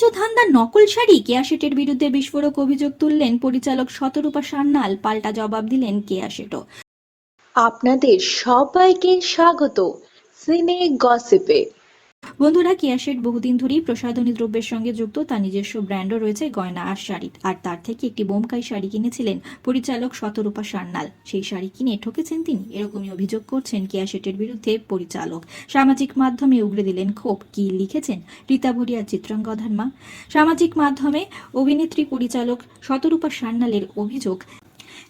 নির্লজ্জ ধান্দার নকল শাড়ি কেয়া শেটের বিরুদ্ধে বিস্ফোরক অভিযোগ তুললেন পরিচালক শতরূপা সান্নাল পাল্টা জবাব দিলেন কেয়া শেটও আপনাদের সবাইকে স্বাগত। সিনে গসিপে। বন্ধুরা কেয়া শেট বহুদিন ধরেই প্রসাধনী দ্রব্যের সঙ্গে যুক্ত। তার নিজস্ব ব্র্যান্ডও রয়েছে, গয়না আর শাড়ি। আর তার থেকে একটি বোমকাই শাড়ি কিনেছিলেন পরিচালক শতরূপা সান্যাল। সেই শাড়ি কিনে ঠকেছেন তিনি। এরকমই অভিযোগ করছেন কেয়া শেটের বিরুদ্ধে পরিচালক। সামাজিক মাধ্যমে উগড়ে দিলেন ক্ষোভ। কি লিখেছেন? রীতা ভরিয়ার চিত্রাঙ্গধার মা সামাজিক মাধ্যমে অভিনেত্রী পরিচালক শতরূপা সান্যালের অভিযোগ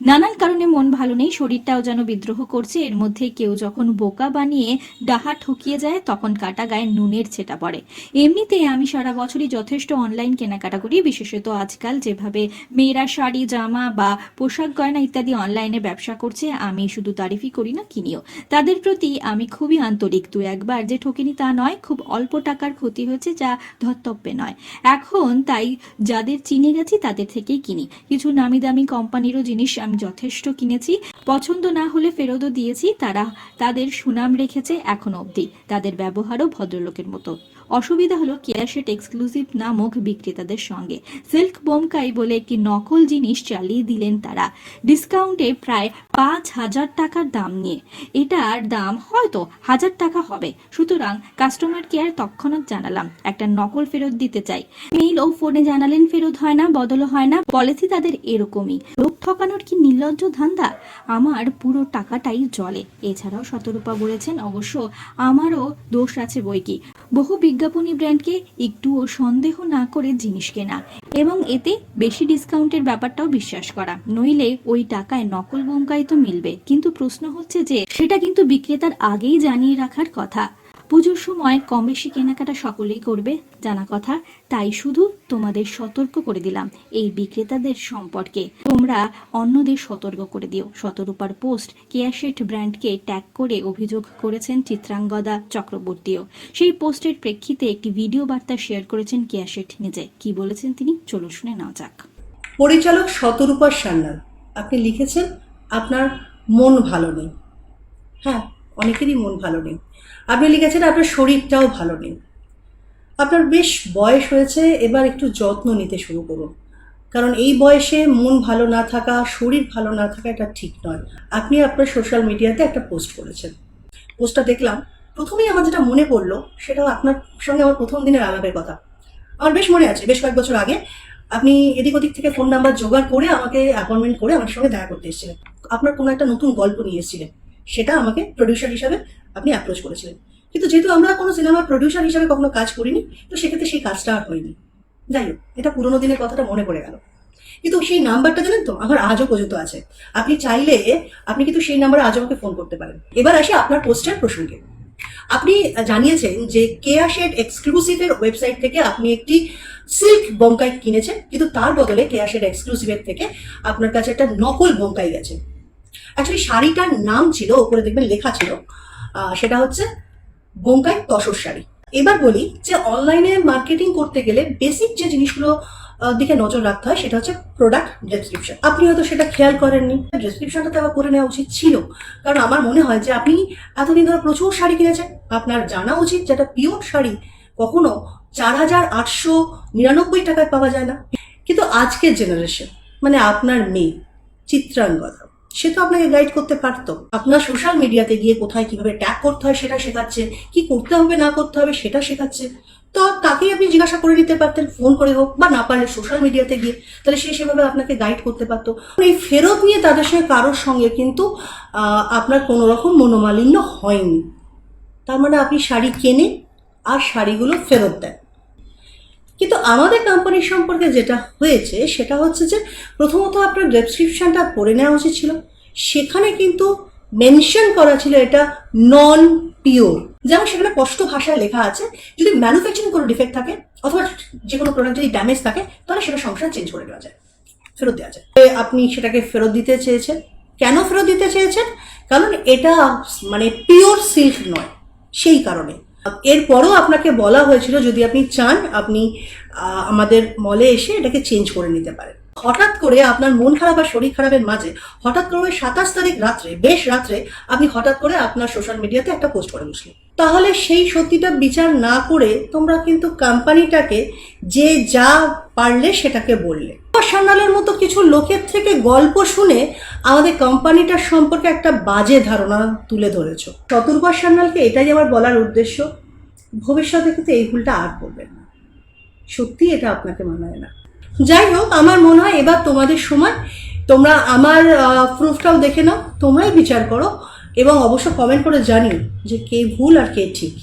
নানান কারণে মন ভালো নেই, শরীরটাও যেন বিদ্রোহ করছে। এর মধ্যে কেউ যখন বোকা বানিয়ে ডাহা ঠকিয়ে যায়, তখন কাটা গায়ে নুনের ছেটা পড়ে। এমনিতে আমি সারা বছরই যথেষ্ট অনলাইন কেনাকাটা করি, বিশেষত আজকাল যেভাবে মেয়েরা শাড়ি, জামা বা পোশাক গয়না ইত্যাদি অনলাইনে ব্যবসা করছে, আমি শুধু তারিফই করি না, কিনিও। তাদের প্রতি আমি খুবই আন্তরিক, দু একবার যে ঠকিনি তা নয়, খুব অল্প টাকার ক্ষতি হয়েছে, যা ধর্তব্যে নয়। এখন তাই যাদের চিনে গেছি, তাদের থেকেই কিনি। কিছু নামি দামি কোম্পানিরও জিনিস আমি যথেষ্ট কিনেছি। পছন্দ না হলে ফেরতও দিয়েছি। তারা তাদের সুনাম রেখেছে এখনও অবধি। তাদের ব্যবহারও ভদ্রলোকের মতো। অসুবিধা হলো কেয়াশেট এক্সক্লুসিভ নামক বিক্রেতাদের সঙ্গে। সিল্ক বোমকাই বলে একটি নকল জিনিস চালিয়ে দিলেন তারা। ডিসকাউন্টে প্রায় পাঁচ হাজার টাকার দাম নিয়ে। এটার দাম হয়তো হাজার টাকা হবে। সুতরাং কাস্টমার কেয়ার তৎক্ষণাৎ জানালাম, একটা নকল ফেরত দিতে চাই। মেইল ও ফোনে জানালেন, ফেরত হয় না, বদল হয় না পলিসি তাদের এরকমই। লোক ঠকানোর কি নির্লজ্জ ধান্দা? আমার পুরো টাকাটাই জলে। এছাড়াও শতরূপা বলেছেন, অবশ্য আমারও দোষ আছে বই কি বহু বিজ্ঞাপনী ব্র্যান্ডকে একটুও সন্দেহ না করে জিনিস কেনা এবং এতে বেশি ডিসকাউন্টের ব্যাপারটাও বিশ্বাস করা। নইলে ওই টাকায় নকল বোমকাই তো মিলবে। কিন্তু প্রশ্ন হচ্ছে যে, সেটা কিন্তু বিক্রেতার আগেই জানিয়ে রাখার কথা। পুজোর সময় কম বেশি কেনাকাটা সকলেই করবে, জানা কথা। তাই শুধু তোমাদের সতর্ক করে দিলাম এই বিক্রেতাদের সম্পর্কে। তোমরা অন্যদের সতর্ক করে দিও। শতরূপার পোস্ট কেয়াশেট ব্র্যান্ডকে ট্যাগ করে অভিযোগ করেছেন চিত্রাঙ্গদা চক্রবর্তীও। সেই পোস্টের প্রেক্ষিতে একটি ভিডিও বার্তা শেয়ার করেছেন কেয়াশেট নিজে। কি বলেছেন তিনি? চলুন শুনে নেওয়া যাক। পরিচালক শতরূপা সান্যাল, আপনি লিখেছেন, আপনার মন ভালো নেই। হ্যাঁ অনেকেরই মন ভালো নেই। আপনি লিখেছেন, আপনার শরীরটাও ভালো নেই। আপনার বেশ বয়স হয়েছে, এবার একটু যত্ন নিতে শুরু করুন। কারণ এই বয়সে মন ভালো না থাকা, শরীর ভালো না থাকা এটা ঠিক নয়। আপনি আপনার সোশ্যাল মিডিয়াতে একটা পোস্ট করেছেন। পোস্টটা দেখলাম, প্রথমেই আমার যেটা মনে পড়ল সেটা আপনার সঙ্গে আমার প্রথম দিনের আলাপের কথা। আমার বেশ মনে আছে, বেশ কয়েক বছর আগে আপনি এদিক ওদিক থেকে ফোন নাম্বার জোগাড় করে আমাকে অ্যাপয়েন্টমেন্ট করে আমার সঙ্গে দেখা করতে এসেছিলেন। আপনার কোনো একটা নতুন গল্প নিয়ে এসেছিলেন। সেটা আমাকে প্রডিউসার হিসাবে আপনি অ্যাপ্রোচ করেছিলেন। কিন্তু যেহেতু আমরা কোনো সিনেমার প্রডিউসার হিসাবে কখনো কাজ করিনি, তো সেক্ষেত্রে সেই কাজটা আর হয়নি। যাই হোক, এটা পুরোনো দিনের কথাটা মনে পড়ে গেল। কিন্তু সেই নাম্বারটা জানেন তো, আমার আজও পর্যন্ত আছে। আপনি চাইলে আপনি কিন্তু সেই নাম্বারে আজও আমাকে ফোন করতে পারেন। এবার আসি আপনার পোস্টের প্রসঙ্গে। আপনি জানিয়েছেন যে কেয়া শেড এক্সক্লুসিভের ওয়েবসাইট থেকে আপনি একটি সিল্ক বঙ্কাই কিনেছেন, কিন্তু তার বদলে কেয়া শেড এক্সক্লুসিভের থেকে আপনার কাছে একটা নকল বঙ্কাই গেছে। অ্যাকচুয়ালি শাড়িটার নাম ছিল ওপরে দেখবেন লেখা ছিল সেটা হচ্ছে বঙ্কাই তসর শাড়ি। এবার বলি যে অনলাইনে মার্কেটিং করতে গেলে বেসিক যে জিনিসগুলো দিকে নজর রাখতে হয়, সেটা হচ্ছে প্রোডাক্ট ডেসক্রিপশন আপনি হয়তো সেটা খেয়াল করেননি ডেসক্রিপশনটা তো আবার করে নেওয়া উচিত ছিল। কারণ আমার মনে হয় যে আপনি এতদিন ধরে প্রচুর শাড়ি কিনেছেন, আপনার জানা উচিত যেটা পিওর শাড়ি কখনো চার হাজার আটশো নিরানব্বই টাকায় পাওয়া যায় না। কিন্তু আজকের জেনারেশন মানে আপনার মেয়ে, চিত্রাঙ্গদা সে তো আপনাকে গাইড করতে পারতো। আপনার সোশ্যাল মিডিয়াতে গিয়ে কোথায় কীভাবে ট্যাগ করতে হয় সেটা শেখাচ্ছে, কি করতে হবে, না করতে হবে সেটা শেখাচ্ছে। তো তাকেই আপনি জিজ্ঞাসা করে নিতে পারতেন ফোন করে হোক বা না পারলে সোশ্যাল মিডিয়াতে গিয়ে, তাহলে সে সেভাবে আপনাকে গাইড করতে পারতো। এই ফেরত নিয়ে তাদের সঙ্গে কারোর সঙ্গে কিন্তু আপনার কোনো রকম মনোমালিন্য হয়নি। তার মানে আপনি শাড়ি কেনে আর শাড়িগুলো ফেরত দেন। কিন্তু আমাদের কোম্পানির সম্পর্কে যেটা হয়েছে, সেটা হচ্ছে যে প্রথমত আপনার ডেসক্রিপশনটা পড়ে নেওয়া উচিত ছিল। সেখানে কিন্তু মেনশন করা ছিল এটা নন পিওর যেমন সেখানে স্পষ্ট ভাষায় লেখা আছে, যদি ম্যানুফ্যাকচারিং কোনো ডিফেক্ট থাকে, অথবা যে কোনো প্রোডাক্ট যদি ড্যামেজ থাকে, তাহলে সেটা সংসার চেঞ্জ করে দেওয়া যায়, ফেরত দেওয়া যায়। আপনি সেটাকে ফেরত দিতে চেয়েছেন। কেন ফেরত দিতে চেয়েছেন? কারণ এটা মানে পিওর সিল্ক নয়, সেই কারণে। এরপরও আপনাকে বলা হয়েছিল যদি আপনি চান, আপনি আমাদের মলে এসে এটাকে চেঞ্জ করে নিতে পারেন। হঠাৎ করে আপনার মন খারাপ আর শরীর খারাপের মাঝে, হঠাৎ করে সাতাশ তারিখ রাত্রে, বেশ রাত্রে, আপনি হঠাৎ করে আপনার সোশ্যাল মিডিয়াতে একটা পোস্ট করে বসলেন। তাহলে সেই সত্যিটা বিচার না করে তোমরা কিন্তু কোম্পানিটাকে যে যা পারলে সেটাকে বললে। সান্যালের মতো কিছু লোকের থেকে গল্প শুনে আমাদের কোম্পানিটার সম্পর্কে একটা বাজে ধারণা তুলে ধরেছ। চতুর্বার সান্যালকে এটাই আমার বলার উদ্দেশ্য, ভবিষ্যতে কিন্তু এই ভুলটা আর করবেন না। সত্যি এটা আপনাকে মানায় না। যাই হোক, আমার মনে হয় এবার তোমাদের সময়, তোমরা আমার প্রুফটাও দেখে নাও, তোমরাই বিচার করো এবং অবশ্য কমেন্ট করে জানিও যে কে ভুল আর কে ঠিক।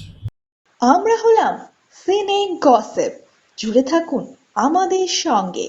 আমরা হলাম সিনে গসিপ জুড়ে থাকুন আমাদের সঙ্গে।